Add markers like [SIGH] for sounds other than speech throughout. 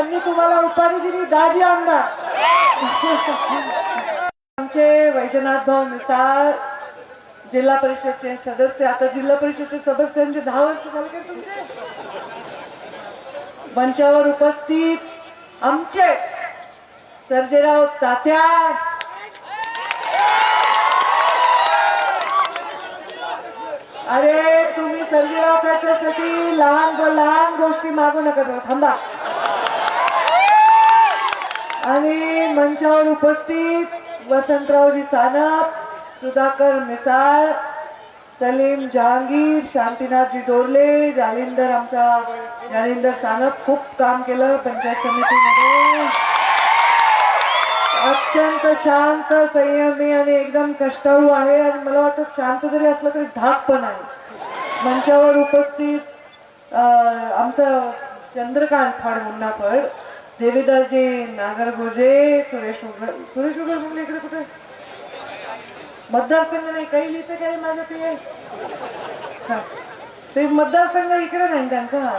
त्यांनी तुम्हाला उपाधी दिली दाजी आमदार आमचे वैजनाथ भाऊ मिसाळ जिल्हा परिषदचे सदस्य आता जिल्हा परिषदचे सदस्यांचे म्हणजे दहा वर्ष झाले तुमचे? मंचावर उपस्थित आमचे सर्जेराव तात्या. अरे तुम्ही सर्जेराव तात्यासाठी लहान गो- लहान गोष्टी मागू नका थांबा. आणि मंचावर उपस्थित वसंतरावजी सानप सुधाकर मिसाळ सलीम जहांगीर शांतीनाथजी डोरले जालिंदर आमचा जालिंदर सानप खूप काम केलं पंचायत समितीमध्ये. अत्यंत शांत संयमी आणि एकदम कष्टाळू आहे आणि मला वाटतं शांत जरी असलं तरी धाक पण आहे. मंचावर उपस्थित आमचं चंद्रकांत फाड मुन्नाफड देवीदासजी नागरगोजे सुरेश सुरेश उगर म्हणले इकडे कुठे? मतदारसंघ नाही काही लिहितं काय माझं ते? ते मतदारसंघ इकडे नाही त्यांचा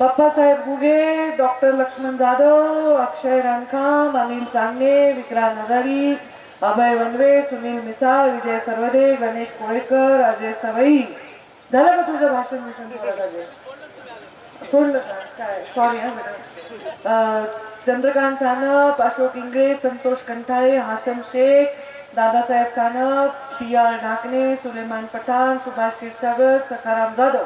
बाप्पासाहेब गुगे डॉक्टर लक्ष्मण जाधव अक्षय रणखाम अनिल चांगणे विक्रांत नदारी अभय वनवे सुनील मिसाळ विजय सर्वदे गणेश कोळेकर अजय सवई. झालं का तुझं भाषण मिशन सोडलं का? काय? सॉरी हा madam Chandrakant Sanap Ashok Ingle Santosh Kanthale Hasan Shaikh Dadasaheb Sanap P R Dhakane Suleman Pathan Subhash Kshirsagar Sakharam Jadhav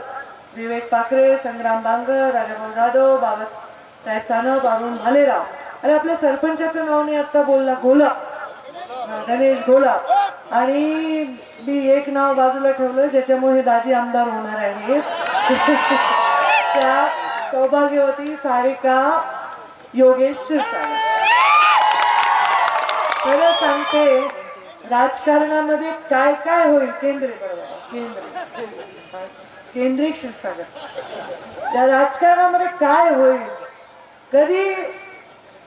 Vivek Pakhare Sangram Bangar Rajabhau Jadhav Babasaheb Sanap Arun Bhalerao. आणि आपल्या सरपंचाचं नाव नाही आता बोलला घोला. गणेश घोला. आणि मी एक नाव बाजूला ठेवलं ज्याच्यामुळे हे दाजी आमदार होणार आहे. [LAUGHS] त्या सौभाग्यवती सारिका योगेश खरं सांगते राजकारणामध्ये काय काय होईल केंद्रे केंद्र केंद्रीय. क्षीरसागर त्या राजकारणामध्ये काय होईल कधी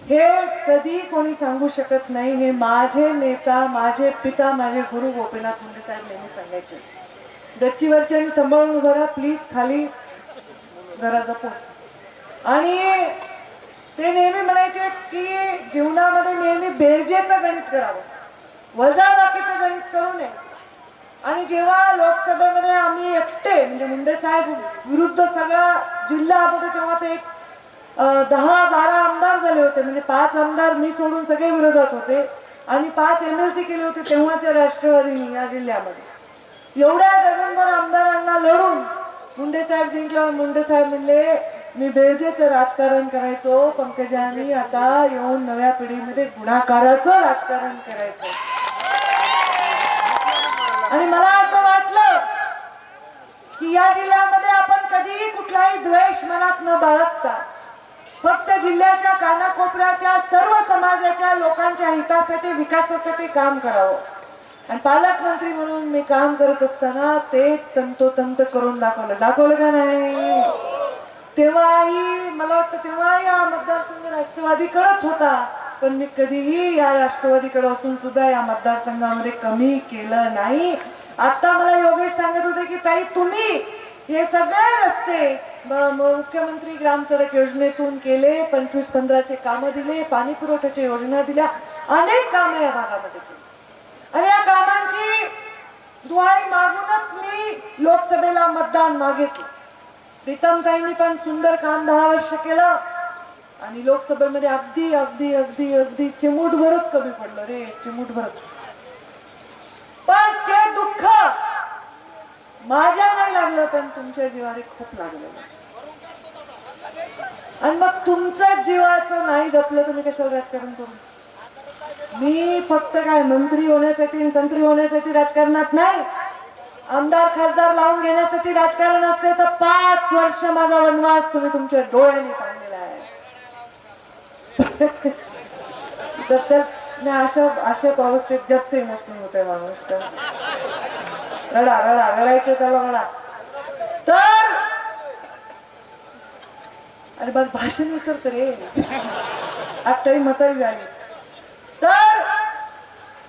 हे कधी कोणी सांगू शकत नाही हे माझे नेता माझे पिता माझे गुरु गोपीनाथ मुंडे साहेब यांनी सांगायचे. गच्चीवरच्या आणि सांभाळून उभं प्लीज खाली जरा जपून आणि ते नेहमी म्हणायचे की जीवनामध्ये नेहमी बेरजेचं गणित करावं. वजा बाकीचं गणित करू नये. आणि जेव्हा लोकसभेमध्ये आम्ही एकटे म्हणजे मुंडे साहेब विरुद्ध सगळा जिल्हा होता तेव्हा ते एक दहा बारा आमदार झाले होते. म्हणजे पाच आमदार मी सोडून सगळे विरोधात होते. आणि पाच एम एल सी केले होते तेव्हाच्या राष्ट्रवादी या जिल्ह्यामध्ये. एवढ्या गगनभर आमदारांना लढून मुंडे साहेब जिंकल्यावर मुंडे साहेब म्हणले मी बेरजेचं राजकारण करायचो पंकजांनी आता येऊन नव्या पिढीमध्ये गुणाकाराचं राजकारण करायचं आणि मला असं वाटलं की या जिल्ह्यामध्ये आपण कधीही कुठलाही द्वेष मनात न बाळगता फक्त जिल्ह्याच्या कानाकोपऱ्याच्या सर्व समाजाच्या लोकांच्या हितासाठी विकासासाठी काम करावं. आणि पालकमंत्री म्हणून मी काम करत असताना तेच तंतोतंत करून दाखवलं. दाखवलं का नाही? तेव्हाही मला वाटतं तेव्हाही हा मतदारसंघ राष्ट्रवादीकडेच होता. पण मी कधीही या राष्ट्रवादीकडे असून सुद्धा या मतदारसंघामध्ये कमी केलं नाही. आता मला योगेश सांगत होते की ताई तुम्ही हे सगळे रस्ते मुख्यमंत्री ग्राम सडक योजनेतून केले पंचवीस पंधराचे कामं दिले पाणी पुरवठ्याच्या योजना दिल्या अनेक कामं या भागामध्ये केली. आणि या कामांची दुवाळी मागूनच मी लोकसभेला मतदान मागितलं. प्रीतमताईंनी पण सुंदर काम दहा वर्ष केलं. आणि लोकसभेमध्ये अगदी अगदी अगदी अगदी चिमूटभरच कमी पडलं रे चिमूटभरच पण ते दुःख माझ्या नाही लागलं पण तुमच्या जीवाने खूप लागलं. आणि मग तुमचं जीवाचं नाही जपलं तुम्ही कशावर राजकारण करू? मी फक्त काय मंत्री होण्यासाठी आणि तंत्री होण्यासाठी राजकारणात नाही आमदार खासदार लावून घेण्यासाठी राजकारण असते तर पाच वर्ष माझा वनवास तुम्ही तुमच्या डोळ्यांनी पाहिलेला आहे [LAUGHS] तर अशा अशा अवस्थेत जास्त इमोशनल होते माणूस तर. रडा रडा रडायचं त्याला म्हणा. तर! अरे बस भाषण विसरत रे. आत्ताही म्हातारी झाली. तर!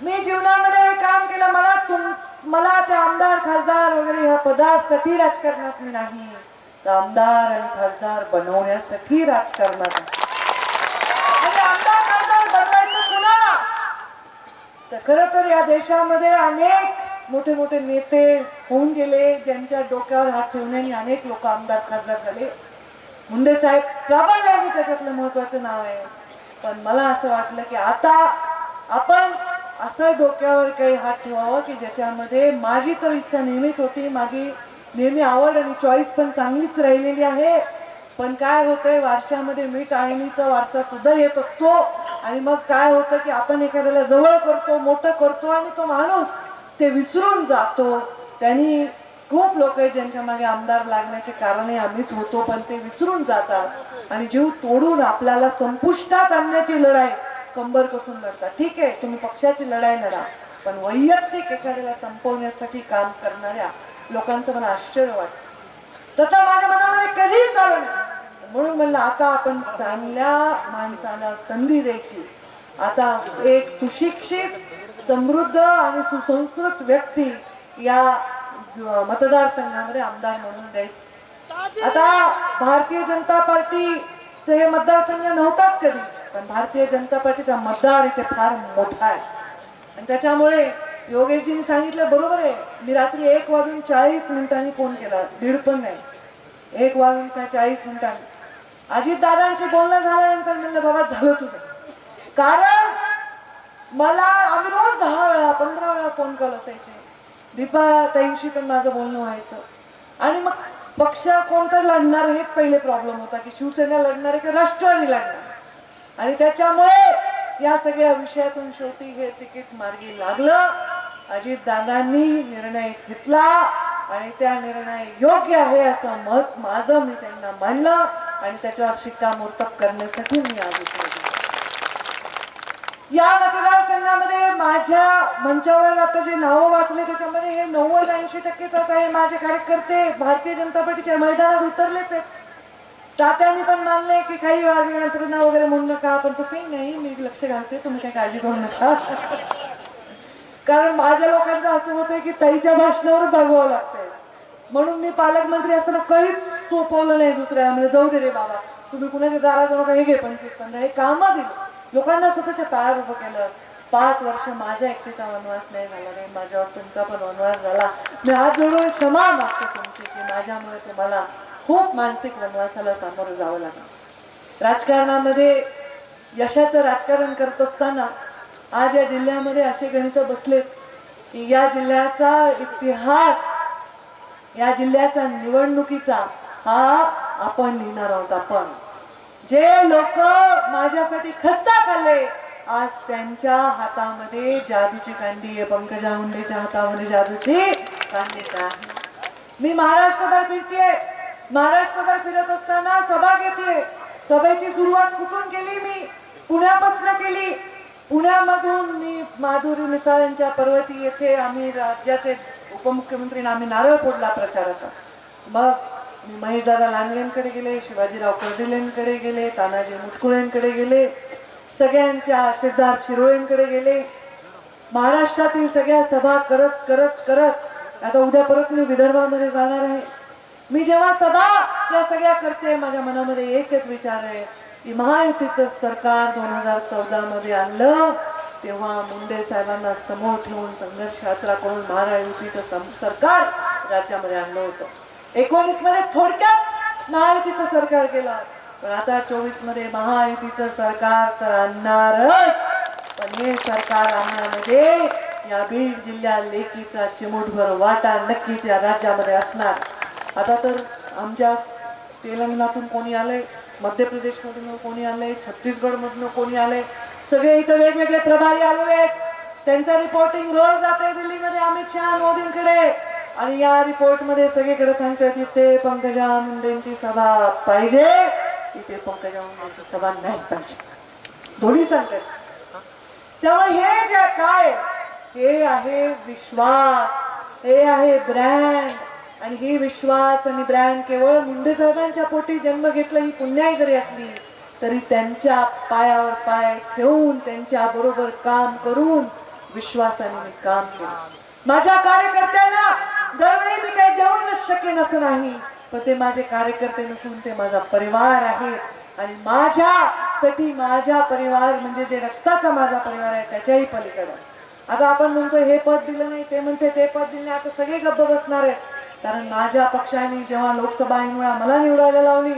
मी जीवनामध्ये काम केलं मला तुम मला ते आमदार खासदार वगैरे हा पदासाठी राजकारणात मी नाही. तर आमदार आणि खासदार बनवण्यासाठी राजकारणात म्हणजे आमदार खासदार बनवायचं तर खरं तर या देशामध्ये अनेक मोठे मोठे नेते होऊन गेले ज्यांच्या डोक्यावर हात ठेवण्याने अनेक लोक आमदार खासदार झाले. मुंडे साहेब प्राबल्य त्याच्यातलं महत्वाचं नाव आहे. पण मला असं वाटलं की आता आपण असं डोक्यावर काही हात ठेवावं की ज्याच्यामध्ये माझी तर इच्छा नेहमीच होती. माझी नेहमी आवड आणि चॉईस पण चांगलीच राहिलेली आहे. पण काय होतंय वारशामध्ये मीठ आळणीचा वारसा सुद्धा येत असतो. आणि मग काय होतं की आपण एखाद्याला जवळ करतो मोठं करतो आणि तो माणूस ते विसरून जातो. त्यांनी खूप लोक आहेत ज्यांच्या मागे आमदार लागण्याचे कारणे आम्हीच होतो पण ते विसरून जातात. आणि जीव तोडून आपल्याला संपुष्टात आणण्याची लढाई कंबर कसून लढतात. ठीक आहे तुम्ही पक्षाची लढाई लढा पण वैयक्तिक एखाद्याला संपवण्यासाठी काम करणाऱ्या लोकांचं मला आश्चर्य वाटतं. तसं माझ्या मनामध्ये कधीही चालू नाही. म्हणून म्हणलं आता आपण चांगल्या माणसाला संधी द्यायची. आता एक सुशिक्षित समृद्ध आणि सुसंस्कृत व्यक्ती या मतदारसंघामध्ये आमदार म्हणून द्यायची. आता भारतीय जनता पार्टीचे हे मतदारसंघ नव्हताच कधी. पण भारतीय जनता पार्टीचा मतदार इथे फार मोठा आहे. आणि त्याच्यामुळे योगेशजींनी सांगितलं बरोबर आहे मी रात्री एक वाजून चाळीस मिनिटांनी फोन केला दीड पण नाही. एक वाजून काय चाळीस मिनिटांनी? अजित दादांशी बोलणं झाल्यानंतर म्हणलं बाबा झालं तुझं. कारण मला आम्ही रोज दहा वेळा पंधरा वेळा फोन कॉल असायचे. दीपा ताईंशी पण माझं बोलणं व्हायचं. आणि मग पक्ष कोणता लढणार हेच पहिले प्रॉब्लेम होता की शिवसेना लढणार आहे की राष्ट्रवादी लढणार आणि त्याच्यामुळे या सगळ्या विषयातून शेवटी हे तिकीट मार्गी लागलं. अजित दादांनी निर्णय घेतला आणि त्या निर्णय योग्य आहे असं मत माझं मी त्यांना मानलं आणि त्याच्यावर शिक्कामोर्तब करण्यासाठी मी आज या मतदारसंघामध्ये माझ्या मंचावर आता जे नावं वाचले त्याच्यामध्ये हे नव्वद ऐंशी टक्के तर आता माझे कार्यकर्ते भारतीय जनता पार्टीच्या मैदानात उतरलेच आहेत. तात्यांनी पण मानले की काही वेळा नाव वगैरे म्हणू नका पण तसंही नाही मी लक्ष घालते तुम्ही काही काळजी करू नका. कारण माझ्या लोकांचं असं होतंय की ताईच्या भाषणावर बघावं लागतंय. म्हणून मी पालकमंत्री असताना काहीच सोपवलं नाही दुसऱ्या म्हणजे जाऊ दे रे बाबा तुम्ही कुणाच्या दारात नका हे घे पण कीर्तन हे कामा दिली. लोकांना स्वतःच्या पायावर उभं केलं. पाच वर्ष माझ्या एकटीचा वनवास नाही झाला नाही माझ्यावर तुमचा पण वनवास झाला. मी हात जोडून क्षमा मागतो तुमची की माझ्यामुळे तुम्हाला खूप मानसिक वनवासाला सामोरं जावं लागलं राजकारणामध्ये यशाचं राजकारण करत असताना आज या जिल्ह्यामध्ये असे गणित बसलेत की या जिल्ह्याचा इतिहास या जिल्ह्याचा निवडणुकीचा हा आपण लिहिणार आहोत आपण. जे लोक माझ्यासाठी खस्ता खाल्ले आज त्यांच्या हातामध्ये जादूची कांडी आहे. पंकजा मुंडेच्या हातामध्ये जादूची कांडी आहे. मी महाराष्ट्रभर फिरतेय. महाराष्ट्रभर फिरत असताना सभा घेते सभेची सुरुवात कुठून केली मी? पुण्यापासून केली. पुण्यामधून मी माधुरी मिसाळांच्या पर्वती येथे आम्ही राज्याचे उपमुख्यमंत्री आम्ही नारळ फोडला प्रचाराचा. मग मी महेशदादा लांडगेंकडे गेले शिवाजीराव कर्डिलेंकडे गेले तानाजी मुटकुळेंकडे गेले सगळ्यांच्या सिद्धार्थ शिरोळेंकडे गेले. महाराष्ट्रातील सगळ्या सभा करत करत करत आता उद्या परत मी विदर्भामध्ये जाणार आहे. मी जेव्हा सभा या सगळ्या करते माझ्या मनामध्ये एकच विचार आहे की महायुतीचं सरकार दोन हजार चौदा मध्ये आणलं तेव्हा मुंडे साहेबांना समोर ठेवून संघर्ष यात्रा करून महायुतीचं सरकार राज्यामध्ये आणलं होतं. एकोणीसमध्ये थोडक्यात महायुतीचं सरकार केलं पण आता चोवीसमध्ये महायुतीचं सरकार तर आणणारच. पण हे सरकार आणण्यामध्ये या बीड जिल्ह्या लेकीचा चिमूटभर वाटा नक्कीच या राज्यामध्ये असणार. आता तर आमच्या तेलंगणातून कोणी आलंय मध्य प्रदेशमधून कोणी आलंय छत्तीसगडमधून कोणी आलंय सगळे इथं वेगवेगळे प्रभारी आलेले आहेत. त्यांचा रिपोर्टिंग रोज जाते दिल्लीमध्ये अमित शहा मोदींकडे. आणि या रिपोर्टमध्ये सगळीकडे सांगतात इथे पंकजा मुंडेंची सभा पाहिजे. इथे पंकजा मुंडेंची सभा नाही पाहिजे. दोन्ही सांगतात त्यामुळे हे जे काय हे आहे विश्वास हे आहे ब्रँड आणि ही विश्वास आणि ब्रँड केवळ मुंडे साहेबांच्या पोटी जन्म घेतला ही पुण्याई जरी असली तरी त्यांच्या पायावर पाय ठेवून त्यांच्या बरोबर काम करून विश्वासाने मी काम केलं. माझ्या कार्यकर्त्यांना दरवेळी मी काही देऊनच शकेन असं नाही पण ते माझे कार्यकर्ते नसून ते माझा परिवार आहे. आणि माझ्यासाठी माझ्या परिवार म्हणजे जे रक्ताचा माझा परिवार आहे त्याच्याही पलीकडे. आता आपण म्हणतो हे पद दिलं नाही ते म्हणते ते पद दिलं नाही आता सगळे गप्प बसणार आहेत. कारण माझ्या पक्षाने जेव्हा लोकसभा निवडा मला निवडायला लावली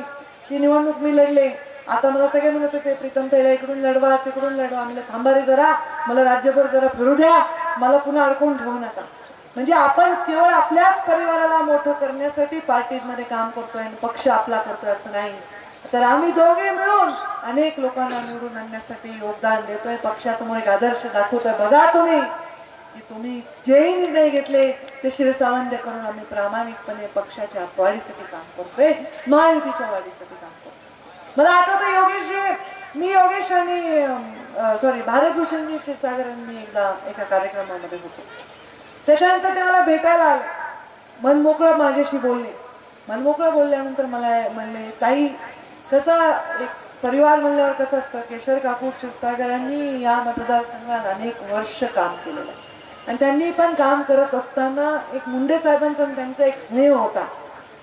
ती निवडणूक मी लढले. आता मला सगळे म्हणत होते प्रीतम ताईला इकडून लढवा तिकडून लढवा. म्हणजे थांबा रे जरा मला राज्यभर जरा फिरू द्या मला पुन्हा अडकून ठेवू नका. म्हणजे आपण केवळ आपल्याच परिवाराला मोठं करण्यासाठी पार्टीमध्ये काम करतोय आणि पक्ष आपला करतोय असं नाही. तर आम्ही दोघे मिळून अनेक लोकांना निवडून आणण्यासाठी योगदान देतोय. पक्षासमोर एक आदर्श दाखवतोय. बघा तुम्ही की तुम्ही जेही निर्णय घेतले ते शिरसावंत करून आम्ही प्रामाणिकपणे पक्षाच्या वाढीसाठी काम करतोय. महायुतीच्या वाढीसाठी काम करतो मला आता तर योगेश मी योगेश आणि सॉरी भारतभूषणजी क्षीरसागरांनी एकदा एका कार्यक्रमामध्ये होतो. त्याच्यानंतर ते मला भेटायला आले. मनमोकळं माझ्याशी बोलले. मनमोकळं बोलल्यानंतर मला म्हणले ताई कसा एक परिवार म्हणल्यावर कसं असतं? केशर काकू क्षीरसागरांनी या मतदारसंघात अनेक वर्ष काम केलेलं आहे. आणि त्यांनी पण काम करत असताना एक मुंडे साहेबांचा आणि त्यांचा एक स्नेह होता.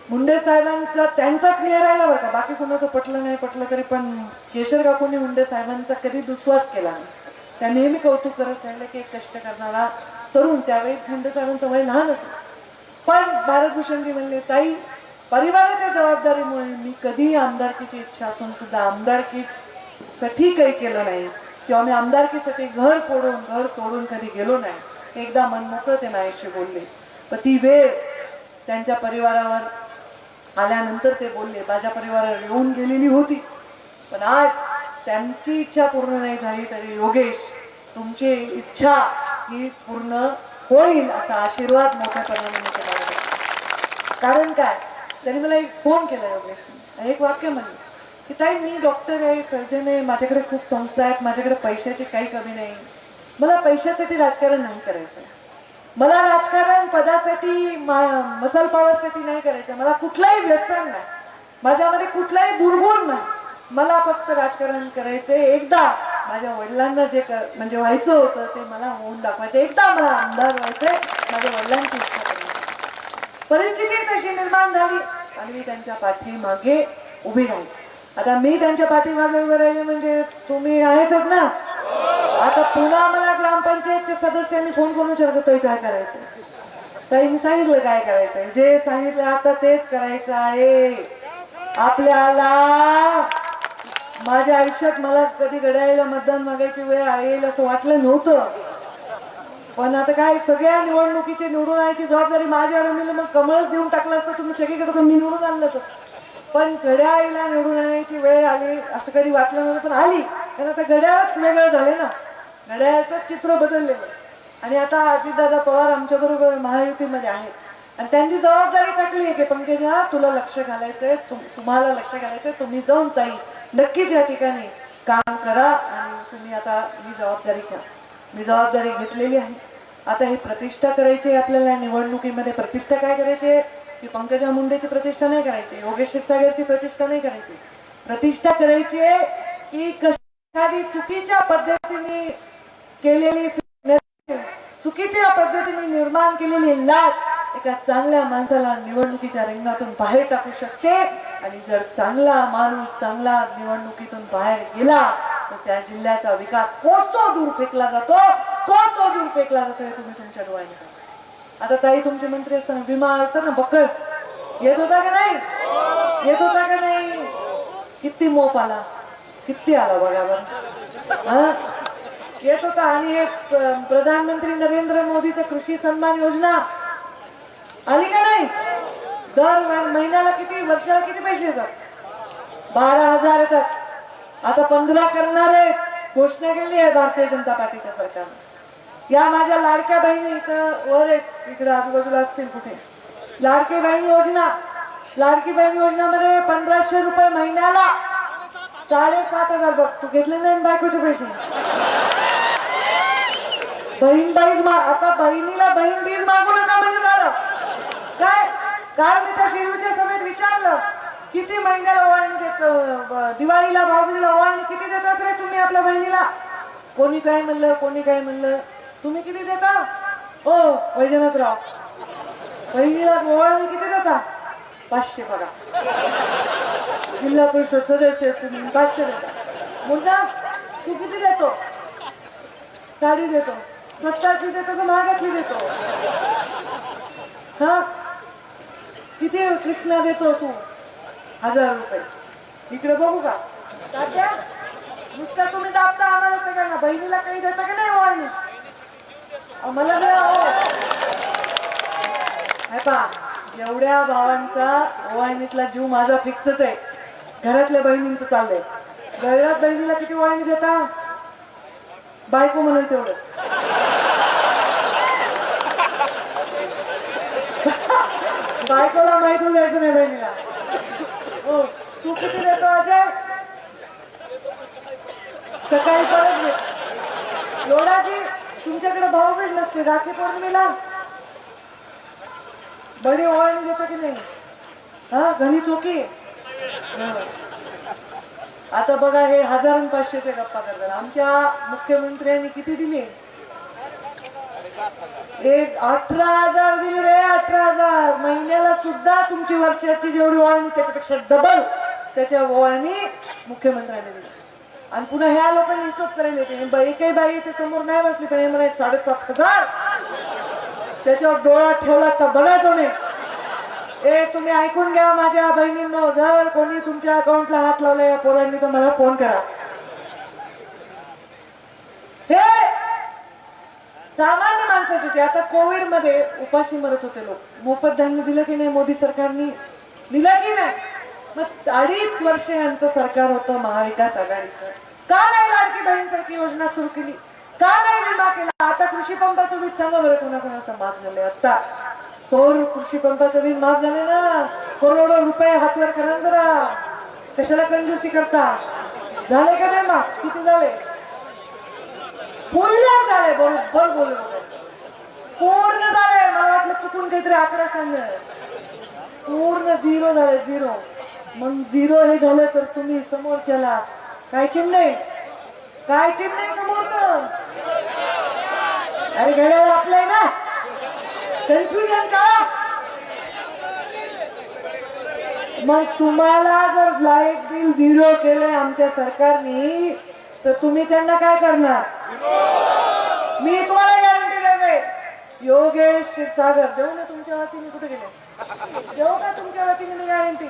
मुंडे साहेबांचा त्यांचा स्नेह राहिला बरं का? बाकी कोणाचं पटलं नाही पटलं तरी पण केशर काकूंनी मुंडे साहेबांचा कधी दुस्वास केला नाही. त्या नेहमी कौतुक करत राहिलं की एक कष्ट करणारा तरुण त्यावेळी मुंडे साहेबांचं वय लहान असं पण भारतभूषणजी म्हणले ताई परिवाराच्या जबाबदारीमुळे मी कधीही आमदारकीची इच्छा असून सुद्धा आमदारकीसाठी काही केलं नाही. किंवा मी आमदारकीसाठी घर फोडून घर तोडून कधी गेलो नाही. एकदा मन मोकळं ते माझ्याशी बोलले. पण ती वेळ त्यांच्या परिवारावर आल्यानंतर ते बोलले माझ्या परिवारावर येऊन गेलेली होती पण आज त्यांची इच्छा पूर्ण नाही झाली तरी योगेश तुमची इच्छा ही पूर्ण होईल असा आशीर्वाद मोठ्या प्रमाणाने कारण काय? त्यांनी मला एक फोन केला योगेशने एक वाक्य म्हणलं की ताई मी डॉक्टर आहे सर्जन आहे माझ्याकडे खूप संस्था आहेत माझ्याकडे पैशाची काही कमी नाही. मला पैशासाठी राजकारण नाही करायचं. मला राजकारण पदासाठी मा- मसाल पावरसाठी नाही करायचं. मला कुठलाही व्यसन नाही. माझ्यामध्ये कुठलाही दुर्गुण नाही. मला फक्त राजकारण करायचं एकदा माझ्या वडिलांना जे कर म्हणजे व्हायचं होतं ते मला होऊन दाखवायचं. एकदा मला आमदार व्हायचंय माझ्या वडिलांची इच्छा करायची परिस्थिती तशी निर्माण झाली आणि मी त्यांच्या पाठीमागे उभी राहील आता मी त्यांच्या पाठीमागे उभे राहिले म्हणजे तुम्ही आहेतच ना? आता पुन्हा मला सदस्यांनी फोन करून विचारतोय काय करायचं? ताईंनी सांगितलं काय करायचं जे सांगितलं आता तेच करायचं आहे. आपल्याला माझ्या आयुष्यात मला कधी घड्याळीला मतदान मागायची वेळ येईल असं वाटलं नव्हतं. पण आता काय सगळ्या निवडणुकीची निवडून आणायची जबाबदारी माझ्यावर मी मग कमळच देऊन टाकलं असतं तुम्ही सगळीकडे मी निवडून आणलं तर. पण घड्याळीला निवडून आणायची वेळ आली असं कधी वाटलं नव्हतं पण आली. कारण आता घड्याळच वेगळं झाले ना. घड्याळाचं चित्र बदललेलं. आहे. आणि आता अजितदादा पवार आमच्या बरोबर महायुतीमध्ये आहेत. आणि त्यांनी जबाबदारी टाकली आहे की पंकजा तुला लक्ष घालायचंय तुम- तुम्हाला लक्ष घालायचंय तुम्ही जाऊन ताई नक्कीच या ठिकाणी काम करा आणि तुम्ही आता ही जबाबदारी घ्या. मी जबाबदारी घेतलेली आहे. आता ही प्रतिष्ठा करायची आहे आपल्याला निवडणुकीमध्ये प्रतिष्ठा काय करायची आहे? की पंकजा मुंडेची प्रतिष्ठा नाही करायची योगेश सागरची प्रतिष्ठा नाही करायची. प्रतिष्ठा करायची आहे की कशादी चुकीच्या पद्धतीने केलेली चुकीच्या पद्धतीने निर्माण केलेली लाट एका चांगल्या माणसाला निवडणुकीच्या रिंगणातून बाहेर टाकू शकते. आणि जर चांगला माणूस चांगला निवडणुकीतून बाहेर गेला तर त्या जिल्ह्याचा विकास कोसो दूर फेकला जातो. कोसो दूर फेकला जातो हे तुम्ही तुमच्या डोळ्याने आता ताई तुमचे मंत्री असताना विमा आलता ना बक्कळ येत होता का नाही? येत होता का नाही? किती मोप आला? किती आला बघा बरं. येत होता आणि हे प्रधानमंत्री नरेंद्र मोदीचं कृषी सन्मान योजना. आली का नाही? दर महिन्याला किती वर्षाला किती पैसे येतात? बारा हजार येतात. आता पंधरा करणार घोषणा केली आहे भारतीय जनता पार्टीच्या सरकारनं. या माझ्या लाडक्या बहिणी इथं वर आहेत इकडे आजूबाजूला असतील कुठे? लाडकी बहीण योजना. लाडकी बहीण योजनामध्ये पंधराशे रुपये महिन्याला साडेसात हजार बघ. तू घेतले नाही बायकोचे पैसे. बहीण बाईज मा आता बहिणीला बहीण बीज मागू नका म्हणजे झालं काय? काय मी त्या शिरूच्या सभेत विचारलं किती महिन्याला ओवाळणी देत दिवाळीला भाऊबीला ओवाळणी किती देतात रे तुम्ही आपल्या बहिणीला? कोणी काय म्हणलं कोणी काय म्हणलं? तुम्ही किती देता? हो वैजनाथराव बहिणीला ओवाळणी किती देता? पाचशे बघा. जिल्हा परिषद सदस्य तुम्ही पाचशे देता. मुलगा तू किती देतो? साडी देतो. स्वस्ताची देतो का महागातली देतो. हा किती कृष्णा देतो तू? हजार रुपये. इकडे बघू का? तात्या नुसतं तुम्ही दाबता आम्हाला सगळ्यांना बहिणीला काही देता का नाही ओवाळणी मला नाही पा एवढ्या भावांचा ओवाळणीतला जीव माझा फिक्सच आहे. घरातल्या बहिणींचं चाललंय. घरात बहिणीला किती ओळणी देता? बायको म्हणून तेवढं. बायकोला माहिती द्यायचं नाही बहिणीला. हो तू किती देतो अजय सकाळी परत दे तुमच्याकडे तुमच्याकडे भाऊबीज नसते राखी पौर्णिमेला बरी ओवाळणी देतो की नाही? हा घरी चोकी आता बघा हे हजार आणि पाचशेचे गप्पा करतात. आमच्या मुख्यमंत्र्यांनी किती दिले? एक अठरा हजार दिले रे अठरा हजार. महिन्याला सुद्धा तुमची वर्षाची जेवढी वळणी त्याच्यापेक्षा डबल त्याच्या वळणी मुख्यमंत्र्यांनी दिली. आणि पुन्हा ह्या लोकांनी हिशोब करायला येते. हे बाई एकही बाई इथे समोर नाही बसली पण हे साडेसात हजार. त्याच्यावर डोळा ठेवला तर बघा तुम्ही. ए तुम्ही ऐकून घ्या माझ्या बहिणींनो जर कोणी तुमच्या अकाउंटला हात लावला या पोरांनी तर मला फोन करा हे सामान्य माणसाची आता कोविडमध्ये उपाशी मरत होते लोक मोफत धान्य दिलं की नाही मोदी सरकारनी? दिलं की नाही? मग अडीच वर्ष यांचं सरकार होतं महाविकास आघाडीचं. का नाही लाडकी बहीण सारखी योजना सुरू केली? का नाही विमा केला? आता कृषी पंपाचं वीज सांगा बरं कोणाकोणाचा माफ झाले आता. सोर कृषी पंपाचं वीज माफ झाले ना. करोडो रुपये हातवर करा जरा. कशाला कंजूसी करता? झाले का नाही माफ? किती झाले बोल झालंय बोल बोल बोल. पूर्ण झालंय. मला वाटलं चुकून काहीतरी आकडा सांग पूर्ण झिरो झालंय झिरो मग झिरो हे झालं तर तुम्ही समोरच्याला काय चिन्ह काय चिन्ह आहे अरे घड्याळ आपलंय ना? कन्फ्युजन का? मग तुम्हाला जर लाइट बिल झिरो केलंय आमच्या सरकारने तर तुम्ही त्यांना काय करणार? मी तुम्हाला गॅरंटी देते. योगेश क्षीरसागर देऊ ना तुमच्या वतीने कुठे गेले? देऊ का तुमच्या वतीने मी गॅरंटी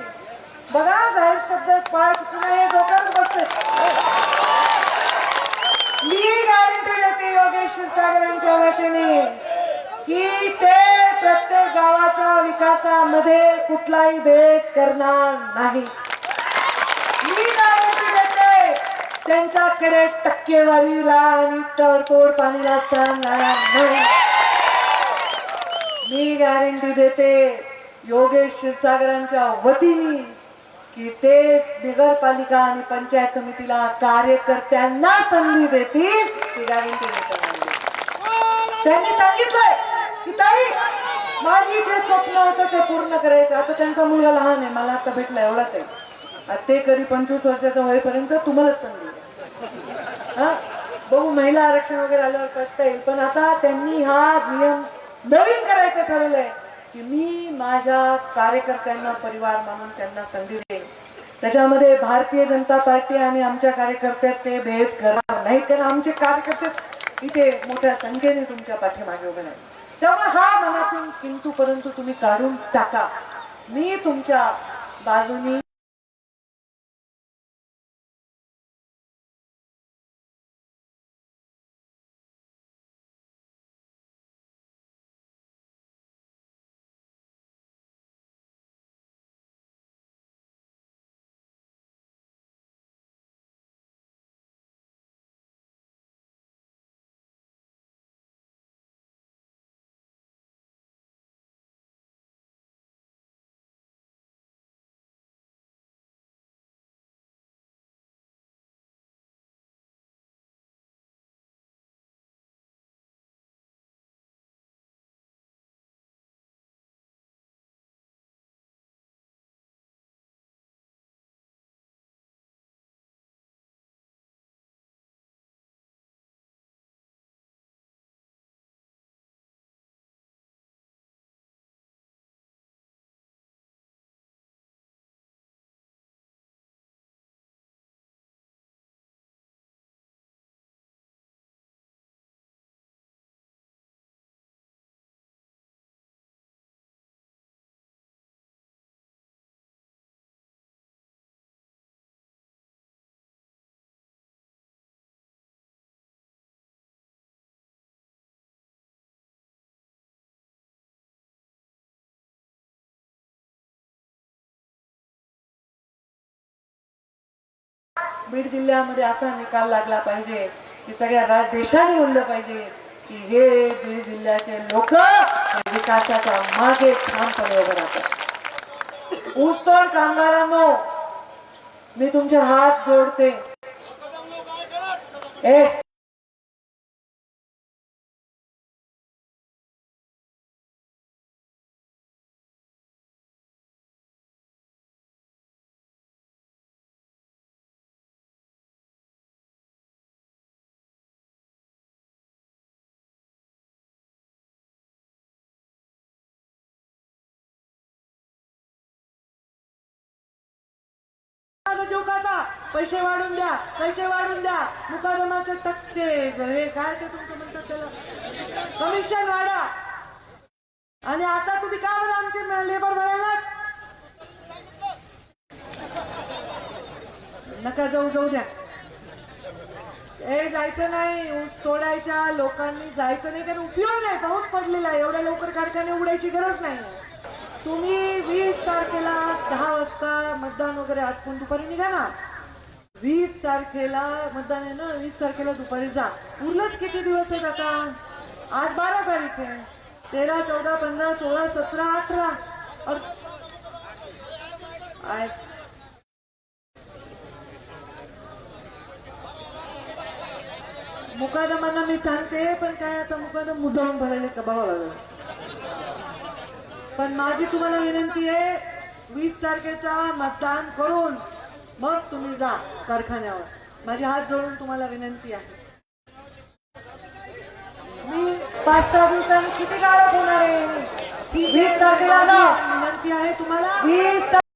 बघा जाहीर पद्धत पाय हे डोक्यात बसते. मी गॅरंटी देते योगेश क्षीरसागर यांच्या वतीने की ते प्रत्येक गावाच्या विकासामध्ये कुठलाही भेद करणार नाही मी गॅरंटी देते त्यांच्याकडे टक्केवारीला आणि तडतोड पाणीला लागताना मी गॅरंटी देते योगेश क्षीरसागरांच्या वतीने की ते बिगरपालिका आणि पंचायत समितीला कार्यकर्त्यांना संधी देतील गॅरंटी देते त्यांनी सांगितलंय की ताई माझी जे स्वप्न होतं ते पूर्ण करायचं. आता त्यांचा मुलगा लहान आहे मला आता भेटला एवढाच आहे. आता ते कधी पंचवीस वर्षाचा होईपर्यंत तुम्हालाच संधी हा? बघू महिला आरक्षण वगैरे आल्यावर कळता येईल. पण आता त्यांनी हा नियम नवीन करायचं ठरवलंय की मी माझ्या कार्यकर्त्यांना परिवार मानून त्यांना संधी देईन. त्याच्यामध्ये भारतीय जनता पार्टी आणि आमच्या कार्यकर्त्यात ते भेद करणार नाही. तर आमचे कार्यकर्ते इथे मोठ्या संख्येने तुमच्या पाठीमागे उभे नाही त्यामुळे हा मनातून किंतु परंतु तुम्ही काढून टाका. मी तुमच्या बाजूनी बीड जिल्ह्यामध्ये असा निकाल लागला पाहिजे की सगळ्या राज देशाने म्हणलं पाहिजे की हे बीड जिल्ह्याचे लोक विकासाच्या मागे ठामपणे उभं राहतात. ऊसतोड कामगारांनो मी तुमचे हात जोडते. ए पैसे वाढून द्या पैसे वाढून द्या. मुकादमाचे तक्ते हे काय ते तुमचं म्हणतात त्याला? कमिशन वाढा. आणि आता तुम्ही का बरं आमचे लेबर भरायला नका जाऊ जाऊ द्या. ए जायचं नाही ऊस तोडायच्या लोकांनी जायचं नाही कारण उपयोग नाही. पाऊस पडलेला आहे. एवढ्या लवकर कारखाने उघडायची गरज नाही. तुम्ही वीस तारखेला दहा वाजता मतदान वगैरे आटपून दुपारी निघा ना वीस तारखेला मतदान आहे ना वीस तारखेला दुपारी जा. उरलंच किती दिवस आहेत आता? आज बारा तारीख आहे. तेरा चौदा पंधरा सोळा सतरा अठरा. मुकादमांना मी सांगते पण काय आता मुकादम मुद्दाम भरायला कबावा लागला? पण माझी तुम्हाला विनंती आहे वीस तारखेचा मतदान करून मग तुम्ही जा कारखान्यावर. माझे हात जोडून तुम्हाला विनंती आहे. मी पाच सहा दिवसांनी किती काळात होणार आहे? वीस तारखेला जा. विनंती आहे तुम्हाला. वीस